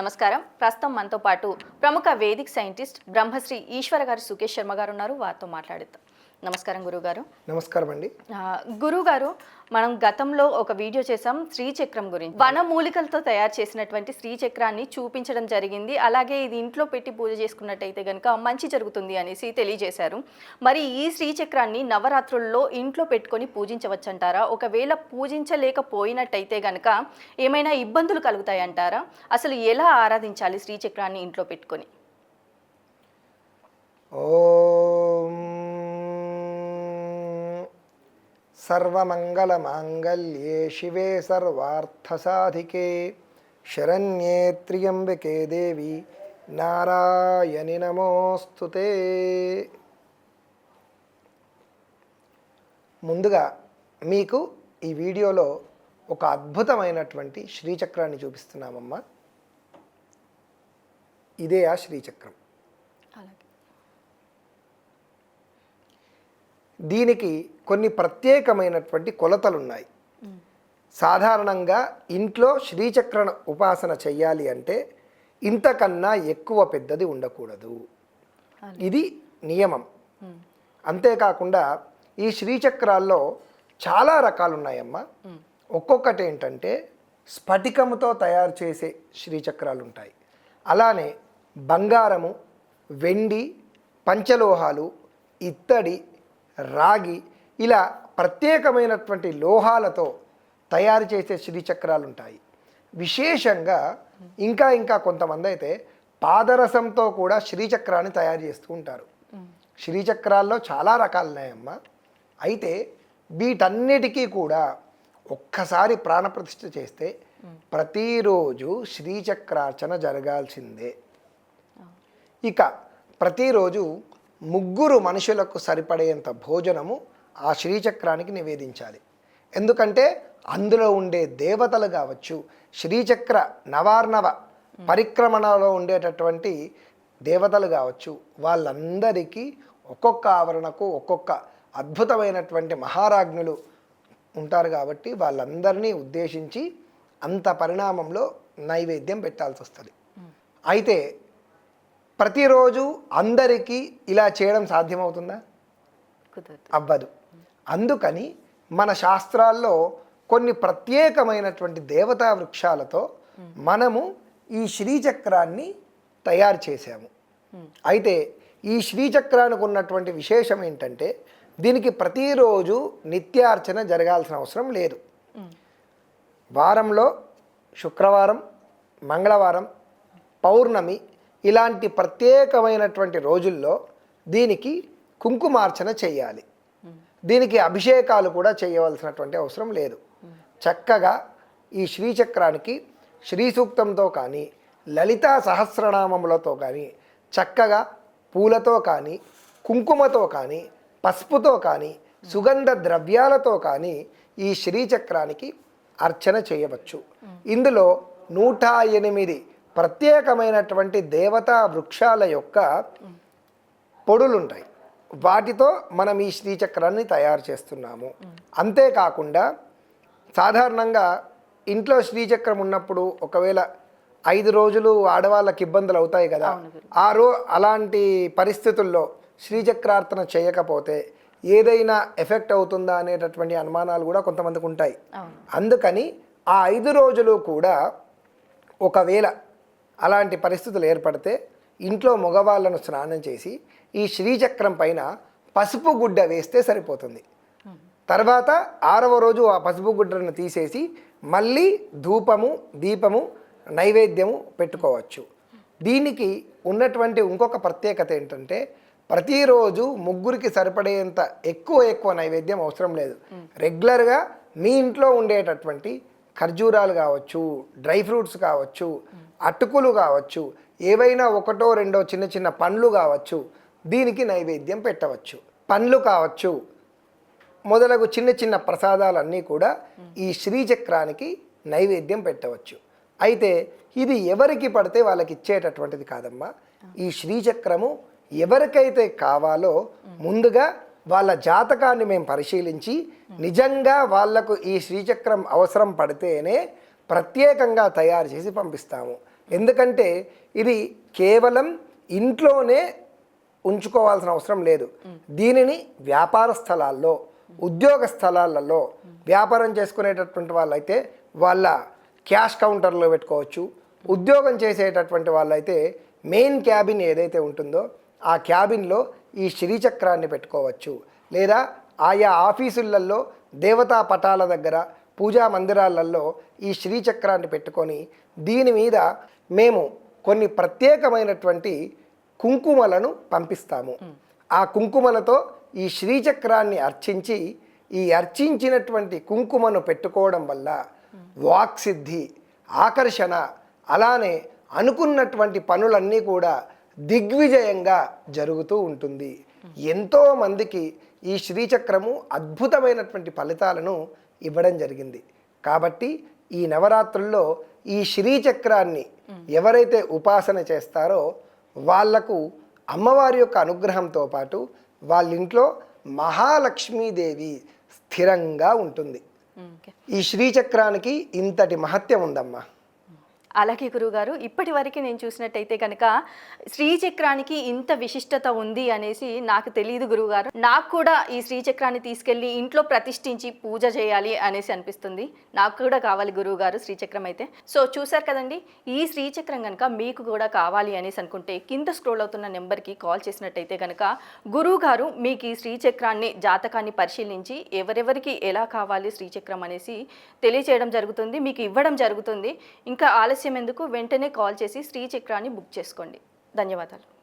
నమస్కారం. ప్రస్తుతం మనతో పాటు ప్రముఖ వేదిక్ సైంటిస్ట్ బ్రహ్మశ్రీ ఈశ్వర గారు సుకేష్ శర్మ గారు ఉన్నారు. వారితో మాట్లాడుతాం నమస్కారం గురుగారు. నమస్కారం అండి గురుగారు మనం గతంలో ఒక వీడియో చేసాం శ్రీచక్రం గురించి. వనమూలికలతో తయారు చేసినటువంటి శ్రీచక్రాన్ని చూపించడం జరిగింది. అలాగే ఇది ఇంట్లో పెట్టి పూజ చేసుకున్నట్టయితే కనుక మంచి జరుగుతుంది అనేసి తెలియజేశారు. మరి ఈ శ్రీచక్రాన్ని నవరాత్రుల్లో ఇంట్లో పెట్టుకొని పూజించవచ్చంటారా? ఒకవేళ పూజించలేకపోయినట్టయితే గనక ఏమైనా ఇబ్బందులు కలుగుతాయంటారా? అసలు ఎలా ఆరాధించాలి శ్రీచక్రాన్ని ఇంట్లో పెట్టుకొని? ఓం సర్వమంగళమాంగళ్యే శివే సర్వార్థసాధికే. శరణ్యే త్ర్యంబకే దేవి. నారాయణి నమోస్తుతే ముందుగా మీకు ఈ వీడియోలో ఒక అద్భుతమైనటువంటి శ్రీచక్రాన్ని చూపిస్తున్నామమ్మా. ఇదే ఆ శ్రీచక్రం. అలాగే. దీనికి కొన్ని ప్రత్యేకమైనటువంటి కొలతలు ఉన్నాయి సాధారణంగా ఇంట్లో శ్రీచక్ర ఉపాసన చెయ్యాలి అంటే ఇంతకన్నా ఎక్కువ పెద్దది ఉండకూడదు. ఇది నియమం. అంతేకాకుండా ఈ శ్రీచక్రాల్లో చాలా రకాలు ఉన్నాయమ్మా ఒక్కొక్కటి ఏంటంటే స్ఫటికముతో తయారు చేసే శ్రీచక్రాలు ఉంటాయి అలానే బంగారము వెండి పంచలోహాలు ఇత్తడి రాగి ఇలా ప్రత్యేకమైనటువంటి లోహాలతో తయారు చేసే శ్రీచక్రాలు ఉంటాయి విశేషంగా ఇంకా ఇంకా కొంతమంది అయితే పాదరసంతో కూడా శ్రీచక్రాన్ని తయారు చేస్తూ ఉంటారు. శ్రీచక్రాల్లో చాలా రకాలు ఉన్నాయమ్మా అయితే వీటన్నిటికీ కూడా ఒక్కసారి ప్రాణప్రతిష్ఠ చేస్తే ప్రతిరోజు శ్రీచక్రార్చన జరగాల్సిందే. ఇక ప్రతిరోజు ముగ్గురు మనుషులకు సరిపడేంత భోజనము ఆ శ్రీచక్రానికి నివేదించాలి. ఎందుకంటే అందులో ఉండే దేవతలు కావచ్చు శ్రీచక్ర నవార్ణవ పరిక్రమణలో ఉండేటటువంటి దేవతలు కావచ్చు వాళ్ళందరికీ ఒక్కొక్క ఆవరణకు ఒక్కొక్క అద్భుతమైనటువంటి మహారాజ్ఞులు ఉంటారు కాబట్టి వాళ్ళందరినీ ఉద్దేశించి అంత పరిణామంలో నైవేద్యం పెట్టాల్సి వస్తుంది అయితే ప్రతిరోజు అందరికీ ఇలా చేయడం సాధ్యమవుతుందా? అవ్వదు. అందుకని మన శాస్త్రాల్లో కొన్ని ప్రత్యేకమైనటువంటి దేవతా వృక్షాలతో మనము ఈ శ్రీచక్రాన్ని తయారు చేశాము. అయితే ఈ శ్రీచక్రానికి ఉన్నటువంటి విశేషం ఏంటంటే దీనికి ప్రతిరోజు నిత్యార్చన జరగాల్సిన అవసరం లేదు. వారంలో శుక్రవారం మంగళవారం పౌర్ణమి ఇలాంటి ప్రత్యేకమైనటువంటి రోజుల్లో దీనికి కుంకుమార్చన చేయాలి. దీనికి అభిషేకాలు కూడా చేయవలసినటువంటి అవసరం లేదు. చక్కగా ఈ శ్రీచక్రానికి శ్రీ సూక్తంతో కానీ లలితా సహస్రనామములతో కానీ చక్కగా పూలతో కానీ కుంకుమతో కానీ పసుపుతో కానీ సుగంధ ద్రవ్యాలతో కానీ ఈ శ్రీచక్రానికి అర్చన చేయవచ్చు. ఇందులో నూట ఎనిమిది ప్రత్యేకమైనటువంటి దేవతా వృక్షాల యొక్క పొడులుంటాయి. వాటితో మనం ఈ శ్రీచక్రాన్ని తయారు చేస్తున్నాము. అంతేకాకుండా సాధారణంగా ఇంట్లో శ్రీచక్రం ఉన్నప్పుడు ఒకవేళ ఐదు రోజులు ఆడవాళ్ళకి ఇబ్బందులు అవుతాయి కదా ఆ రో అలాంటి పరిస్థితుల్లో శ్రీచక్రార్చన చేయకపోతే ఏదైనా ఎఫెక్ట్ అవుతుందా అనేటటువంటి అనుమానాలు కూడా కొంతమందికి ఉంటాయి. అందుకని ఆ ఐదు రోజులు కూడా ఒకవేళ అలాంటి పరిస్థితులు ఏర్పడితే ఇంట్లో మగవాళ్ళను స్నానం చేసి ఈ శ్రీచక్రం పైన పసుపు గుడ్డ వేస్తే సరిపోతుంది. తర్వాత ఆరవ రోజు ఆ పసుపు గుడ్డను తీసేసి మళ్ళీ ధూపము దీపము నైవేద్యము పెట్టుకోవచ్చు. దీనికి ఉన్నటువంటి ఇంకొక ప్రత్యేకత ఏంటంటే ప్రతిరోజు ముగ్గురికి సరిపడేంత ఎక్కువ ఎక్కువ నైవేద్యం అవసరం లేదు. రెగ్యులర్గా మీ ఇంట్లో ఉండేటటువంటి ఖర్జూరాలు కావచ్చు డ్రై ఫ్రూట్స్ కావచ్చు అటుకులు కావచ్చు ఏవైనా ఒకటో రెండో చిన్న చిన్న పండ్లు కావచ్చు దీనికి నైవేద్యం పెట్టవచ్చు. పండ్లు కావచ్చు మొదలగు చిన్న చిన్న ప్రసాదాలన్నీ కూడా ఈ శ్రీచక్రానికి నైవేద్యం పెట్టవచ్చు. అయితే ఇది ఎవరికి పడితే వాళ్ళకి ఇచ్చేటటువంటిది కాదమ్మా. ఈ శ్రీచక్రము ఎవరికైతే కావాలో ముందుగా వాళ్ళ జాతకాన్ని మేము పరిశీలించి నిజంగా వాళ్ళకు ఈ శ్రీచక్రం అవసరం పడితేనే ప్రత్యేకంగా తయారు చేసి పంపిస్తాము. ఎందుకంటే ఇది కేవలం ఇంట్లోనే ఉంచుకోవాల్సిన అవసరం లేదు. దీనిని వ్యాపార స్థలాల్లో ఉద్యోగ స్థలాలలో వ్యాపారం చేసుకునేటటువంటి వాళ్ళైతే వాళ్ళ క్యాష్ కౌంటర్లో పెట్టుకోవచ్చు. ఉద్యోగం చేసేటటువంటి వాళ్ళైతే మెయిన్ క్యాబిన్ ఏదైతే ఉంటుందో ఆ క్యాబిన్లో ఈ శ్రీచక్రాన్ని పెట్టుకోవచ్చు. లేదా ఆయా ఆఫీసులలో దేవతా పటాల దగ్గర పూజా మందిరాలలో ఈ శ్రీచక్రాన్ని పెట్టుకొని దీని మీద మేము కొన్ని ప్రత్యేకమైనటువంటి కుంకుమలను పంపిస్తాము. ఆ కుంకుమలతో ఈ శ్రీచక్రాన్ని అర్చించి ఈ అర్చించినటువంటి కుంకుమను పెట్టుకోవడం వల్ల వాక్సిద్ధి ఆకర్షణ అలానే అనుకున్నటువంటి పనులన్నీ కూడా దిగ్విజయంగా జరుగుతూ ఉంటుంది. ఎంతో మందికి ఈ శ్రీచక్రము అద్భుతమైనటువంటి ఫలితాలను ఇవ్వడం జరిగింది. కాబట్టి ఈ నవరాత్రుల్లో ఈ శ్రీచక్రాన్ని ఎవరైతే ఉపాసన చేస్తారో వాళ్ళకు అమ్మవారి యొక్క అనుగ్రహంతో పాటు వాళ్ళ ఇంట్లో మహాలక్ష్మీదేవి స్థిరంగా ఉంటుంది. ఈ శ్రీచక్రానికి ఇంతటి మహత్యం ఉందమ్మా. అలాగే గురువుగారు ఇప్పటి వరకు నేను చూసినట్టయితే కనుక శ్రీచక్రానికి ఇంత విశిష్టత ఉంది అనేసి నాకు తెలియదు గురుగారు. నాకు కూడా ఈ శ్రీచక్రాన్ని తీసుకెళ్ళి ఇంట్లో ప్రతిష్ఠించి పూజ చేయాలి అనేసి అనిపిస్తుంది. నాకు కూడా కావాలి గురువుగారు శ్రీచక్రం అయితే. సో చూసారు కదండి ఈ శ్రీచక్రం కనుక మీకు కూడా కావాలి అనేసి అనుకుంటే కింద స్క్రోల్ అవుతున్న నెంబర్కి కాల్ చేసినట్టయితే కనుక గురువుగారు మీకు ఈ శ్రీచక్రాన్ని జాతకాన్ని పరిశీలించి ఎవరెవరికి ఎలా కావాలి శ్రీచక్రం అనేసి తెలియచేయడం జరుగుతుంది మీకు ఇవ్వడం జరుగుతుంది. ఇంకా ఆలస్యం ఎందుకు? వెంటనే కాల్ చేసి శ్రీచక్రాన్ని బుక్ చేసుకోండి. ధన్యవాదాలు.